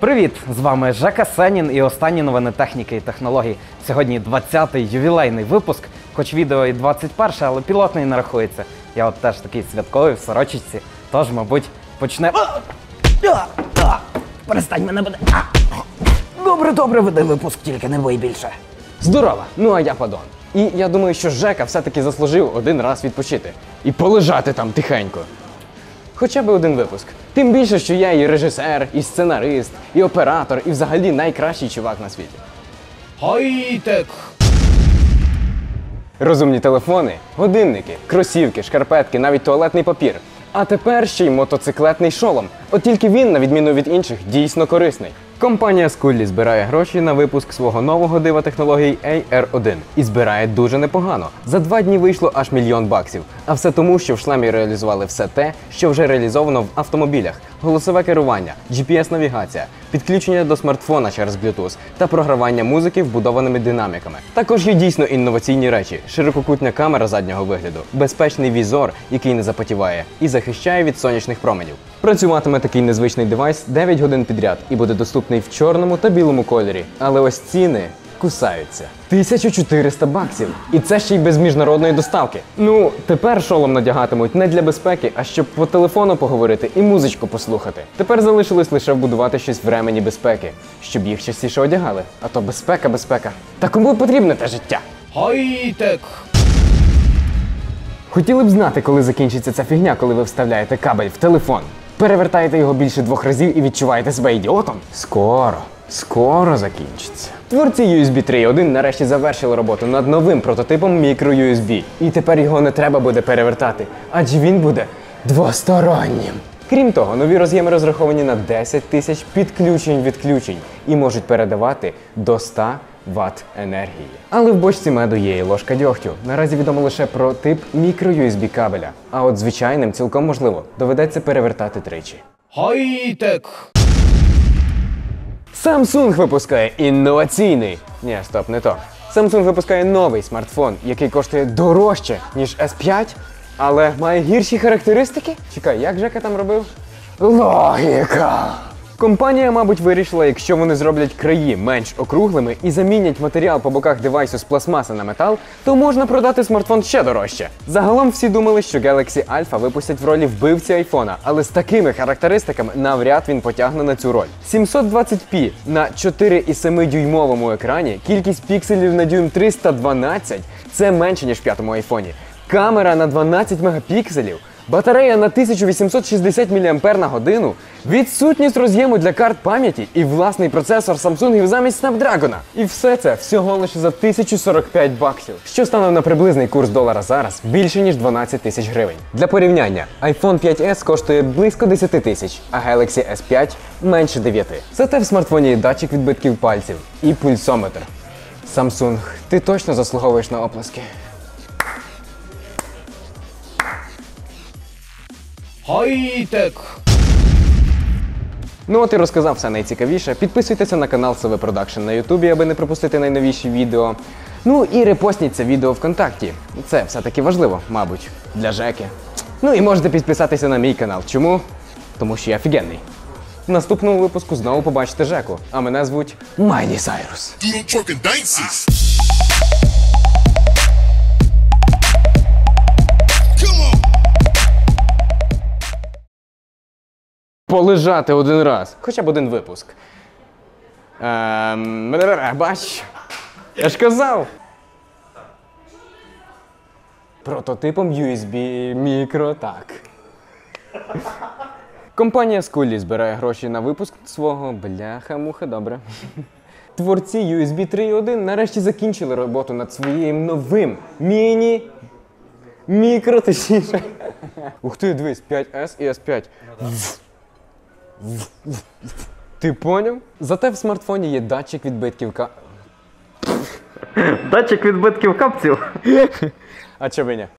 Привіт! З вами Жека Сенін і останні новини техніки і технологій. Сьогодні 20-й ювілейний випуск, хоч відео і 21, але пілотний не рахується. Я от теж такий святковий в сорочечці, тож, мабуть, почне. Перестань мене буде. Добре, добре, веди випуск, тільки не бий більше. Здорово! Ну а я падон. І я думаю, що Жека все-таки заслужив один раз відпочити. І полежати там тихенько. Хоча б один випуск. Тим більше, що я і режисер, і сценарист, і оператор, і взагалі найкращий чувак на світі. Хай-тек! Розумні телефони, годинники, кросівки, шкарпетки, навіть туалетний папір. А тепер ще й мотоциклетний шолом. От тільки він, на відміну від інших, дійсно корисний. Компанія Скуллі збирає гроші на випуск свого нового дива технологій AR1 і збирає дуже непогано. За два дні вийшло аж мільйон баксів. А все тому, що в шлемі реалізували все те, що вже реалізовано в автомобілях: голосове керування, GPS-навігація, підключення до смартфона через Bluetooth та програвання музики вбудованими динаміками. Також є дійсно інноваційні речі: ширококутня камера заднього вигляду, безпечний візор, який не запотіває, і захищає від сонячних променів. Працюватиме такий незвичний девайс 9 годин підряд і буде доступний в чорному та білому кольорі. Але ось ціни кусаються. 1400 баксів. І це ще й без міжнародної доставки. Ну, тепер шолом надягатимуть не для безпеки, а щоб по телефону поговорити і музичку послухати. Тепер залишилось лише вбудувати щось в ремені безпеки, щоб їх частіше одягали. А то безпека, безпека. Та кому потрібне те життя? Хай-тек! Хотіли б знати, коли закінчиться ця фігня, коли ви вставляєте кабель в телефон. Перевертаєте його більше двох разів і відчуваєте себе ідіотом? Скоро, скоро закінчиться. Творці USB 3.1 нарешті завершили роботу над новим прототипом microUSB. І тепер його не треба буде перевертати, адже він буде двостороннім. Крім того, нові роз'єми розраховані на 10 тисяч підключень відключень і можуть передавати до 100 Вт енергії. Але в бочці меду є і ложка дьогтю. Наразі відомо лише про тип мікро-USB кабеля. А от звичайним цілком можливо доведеться перевертати тричі. Хай-тек! Samsung випускає інноваційний. Ні, стоп, не то. Samsung випускає новий смартфон, який коштує дорожче, ніж S5, але має гірші характеристики. Чекай, як Жека там робив? Логіка. Компанія, мабуть, вирішила, якщо вони зроблять краї менш округлими і замінять матеріал по боках девайсу з пластмаси на метал, то можна продати смартфон ще дорожче. Загалом всі думали, що Galaxy Alpha випустять в ролі вбивці айфона, але з такими характеристиками навряд він потягне на цю роль. 720p на 4,7 дюймовому екрані, кількість пікселів на дюйм 312 це менше ніж в п'ятому айфоні. Камера на 12 мегапікселів. Батарея на 1860 мАч годину, відсутність роз'єму для карт пам'яті і власний процесор Samsung замість Snapdragon. І все це всього лише за 1045 баксів, що стане на приблизний курс долара зараз більше ніж 12 тисяч гривень. Для порівняння, iPhone 5s коштує близько 10 тисяч, а Galaxy S5 менше 9. Зате в смартфоні є датчик відбитків пальців і пульсометр. Samsung, ти точно заслуговуєш на оплески. Хай-тек! Ну от і розказав все найцікавіше. Підписуйтеся на канал СВ Продакшн на Ютубі, аби не пропустити найновіші відео. Ну і репостніть це відео ВКонтакті. Це все-таки важливо, мабуть, для Жеки. Ну і можете підписатися на мій канал. Чому? Тому що я офігенний. В наступному випуску знову побачите Жеку, а мене звуть Майні Сайрус. Полежати один раз. Хоча б один випуск. Ем, бач. Я ж казав. Прототипом USB мікро, так. Компанія Scully збирає гроші на випуск свого бляха-муха, добре. Творці USB 3.1 нарешті закінчили роботу над своїм новим міні. Мікро, точніше. Ух ти, дивись, 5S і S5. Ти поняв? Зате в смартфоні є датчик відбитків ка. Датчик відбитків капців. А чого ні?